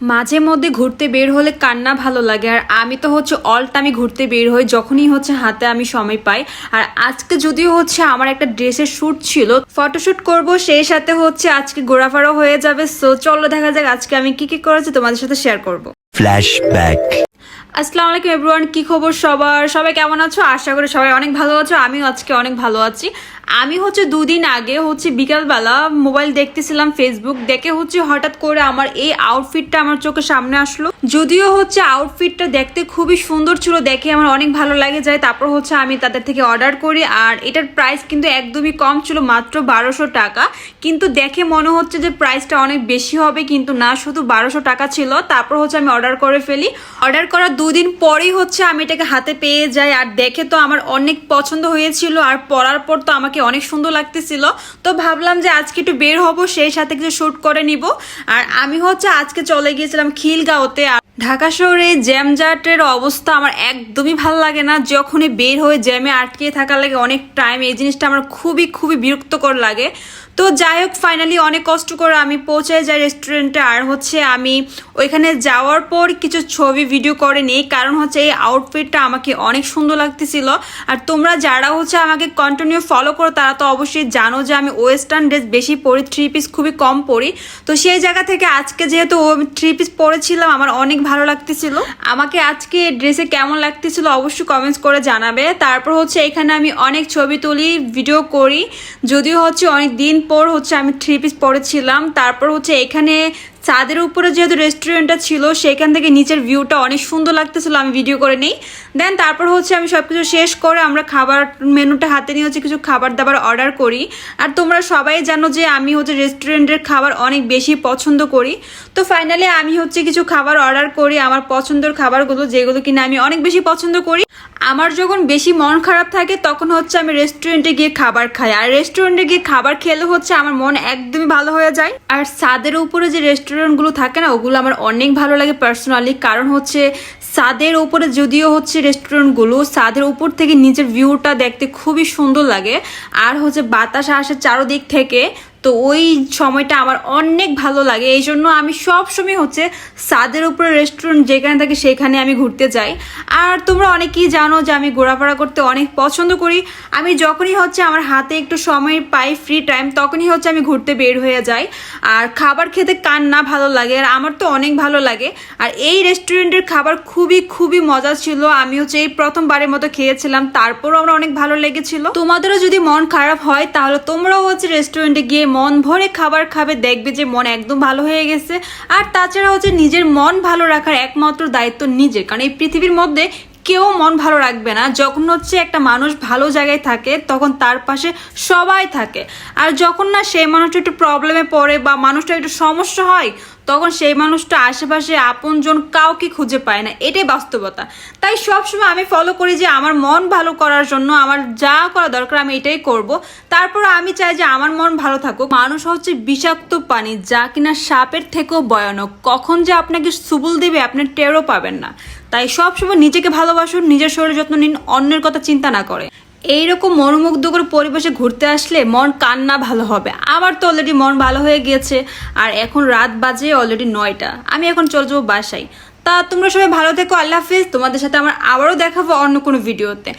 মাঝে মধ্যে ঘুরতে বের হলে কান্না ভালো লাগে, আর আমি তো হচ্ছে অল টাইমে ঘুরতে বের হই, যখনই হচ্ছে হাতে আমি সময় পাই। আর আজকে যদিও হচ্ছে আমার একটা ড্রেসের শ্যুট ছিল, ফটোশ্যুট করব সেই সাথে হচ্ছে আজকে ঘোরাফেরা হয়ে যাবে। সো চলো দেখা যাক আজকে আমি কি কি করেছি, তোমাদের সাথে শেয়ার করব। Flashback. আসসালামু আলাইকুম এভরিওয়ান, কি খবর সবার? সবাই কেমন আছো? আশা করি সবাই অনেক ভালো আছো, আমিও আজকে অনেক ভালো আছি। আমি হচ্ছে দুদিন আগে হচ্ছে বিকালবেলা মোবাইল দেখতেছিলাম ফেসবুক দেখে হচ্ছে হঠাৎ করে আমার এই আউটফিটটা আমার চোখের সামনে আসলো। যদিও হচ্ছে আউটফিটটা দেখতে খুবই সুন্দর ছিল, দেখে আমার অনেক ভালো লাগে। যায় তারপর হচ্ছে আমি তাদের থেকে অর্ডার করি আর এটার প্রাইস কিন্তু একদমই কম ছিল, মাত্র বারোশো টাকা। কিন্তু দেখে মনে হচ্ছে যে প্রাইসটা অনেক বেশি হবে, কিন্তু না, শুধু বারোশো টাকা ছিল। তারপর হচ্ছে আমি অর্ডার করে ফেলি। অর্ডার করার দুদিন পরেই হচ্ছে আমি এটাকে হাতে পেয়ে যাই। আর দেখে তো আমার অনেক পছন্দ হয়েছিল আর পরার পর তো আমাকে অনেক সুন্দর লাগতেছিল। তো ভাবলাম যে আজকে একটু বের হব, সেই সাথে কিছু শ্যুট করে নিব। আর আমি হচ্ছে আজকে চলে গিয়েছিলাম খিলগাঁওতে। ঢাকা শহরে জ্যামজাটের অবস্থা আমার একদমই ভালো লাগে না। যখনই বের হয়ে জ্যামে আটকে থাকা লাগে অনেক টাইম এই জিনিসটা আমার খুবই খুবই বিরক্তকর লাগে। তো যাই হোক ফাইনালি অনেক কষ্ট করে আমি পৌঁছে যাই রেস্টুরেন্টে আর হচ্ছে আমি ওইখানে যাওয়ার পর কিছু ছবি ভিডিও করে নিই। কারণ হচ্ছে এই আউটফিটটা আমাকে অনেক সুন্দর লাগতেছিল। আর তোমরা যারা হচ্ছে আমাকে কন্টিনিউ ফলো করো, তারা তো অবশ্যই জানো যে আমি ওয়েস্টার্ন ড্রেস বেশি পরি থ্রি পিস খুবই কম পরি। তো সেই জায়গা থেকে আজকে যেহেতু থ্রি পিস পরেছিলাম, আমার অনেক ভালো লাগতেছিল। আমাকে আজকে ড্রেসে কেমন লাগতেছিল অবশ্যই কমেন্টস করে জানাবে। তারপর হচ্ছে এখানে আমি অনেক ছবি তুলি ভিডিও করি। যদিও হচ্ছে অনেক দিন পর হচ্ছে আমি থ্রি পিস পরেছিলাম তারপর হচ্ছে এখানে ছাদের উপরে যেহেতু রেস্টুরেন্টটা ছিল, সেখান থেকে নিচের ভিউটা অনেক সুন্দর লাগতেছিল, আমি ভিডিও করে নিই। দেন তারপর হচ্ছে আমি সব কিছু শেষ করে আমরা খাবার মেনুটা হাতে নিয়ে হচ্ছে কিছু খাবার দাবার অর্ডার করি। আর তোমরা সবাই জানো যে আমি হচ্ছে রেস্টুরেন্টের খাবার অনেক বেশি পছন্দ করি। তো ফাইনালি আমি হচ্ছে কিছু খাবার অর্ডার করি আমার পছন্দের খাবারগুলো, যেগুলো কিনা আমি অনেক বেশি পছন্দ করি। আমার যখন বেশি মন খারাপ থাকে, তখন হচ্ছে আমি রেস্টুরেন্টে গিয়ে খাবার খাই। আর রেস্টুরেন্টে গিয়ে খাবার খেলে হচ্ছে আমার মন একদমই ভালো হয়ে যায়। আর ছাদের উপরে যে রেস্টুরেন্টগুলো থাকে না, ওগুলো আমার অনেক ভালো লাগে পার্সোনালি কারণ হচ্ছে সাদের ওপরে যদিও হচ্ছে রেস্টুরেন্টগুলো সাদের ওপর থেকে নিজের ভিউটা দেখতে খুবই সুন্দর লাগে। আর হচ্ছে বাতাস আসে চারোদিক থেকে তো ওই সময়টা আমার অনেক ভালো লাগে। এই জন্য আমি সব সময় হচ্ছে ছাদের উপরে রেস্টুরেন্ট যেখানে থাকে সেখানে আমি ঘুরতে যাই। আর তোমরা অনেকেই জানো যে আমি ঘোরাফেরা করতে অনেক পছন্দ করি। আমি যখনই হচ্ছে আমার হাতে একটু সময় পাই ফ্রি টাইম তখনই হচ্ছে আমি ঘুরতে বের হয়ে যাই। আর খাবার খেতে কার না ভালো লাগে, আর আমার তো অনেক ভালো লাগে। আর এই রেস্টুরেন্টের খাবার খুবই খুবই মজা ছিল। আমি হচ্ছে এই প্রথমবারের মতো খেয়েছিলাম, তারপরও আমার অনেক ভালো লেগেছিল। তোমাদেরও যদি মন খারাপ হয়, তাহলে তোমরাও হচ্ছে রেস্টুরেন্টে গিয়ে মন ভরে খাবার খাবে, দেখবে যে মন একদম ভালো হয়ে গেছে। আর তাছাড়া হচ্ছে নিজের মন ভালো রাখার একমাত্র দায়িত্ব নিজের। কারণ এই পৃথিবীর মধ্যে কেউ মন ভালো রাখবে না। যখন হচ্ছে একটা মানুষ ভালো জায়গায় থাকে, তখন তার পাশে সবাই থাকে। আর যখন না সেই মানুষটা একটু প্রবলেমে পড়ে বা মানুষটা একটু সমস্যা হয়, তখন সেই মানুষটা আশেপাশে আপনজন কাউকে খুঁজে পায় না। এটাই বাস্তবতা। তাই সবসময় আমি ফলো করি যে আমার মন ভালো করার জন্য আমার যা করা দরকার আমি এটাই করব। তারপর আমি চাই যে আমার মন ভালো থাকুক। মানুষ হচ্ছে বিষাক্ত পানি যা কিনা সাপের থেকেও ভয়ানক। কখন যে আপনাকে সুবুল দেবে, আপনি টেরও পাবেন না। তাই সবসময় নিজেকে ভালোবাসুন নিজের শরীরের যত্ন নিন, অন্যের কথা চিন্তা না করে। এইরকম মনোমুগ্ধকর পরিবেশে ঘুরতে আসলে মন কান্না ভালো হবে। আমার তো অলরেডি মন ভালো হয়ে গিয়েছে, আর এখন রাত বাজে অলরেডি নয়টা। আমি এখন চলে যাব বাসায়। তা তোমরা সবাই ভালো থেকো, আল্লাহ হাফিজ। তোমাদের সাথে আমার আবারও দেখাবো অন্য কোনো ভিডিওতে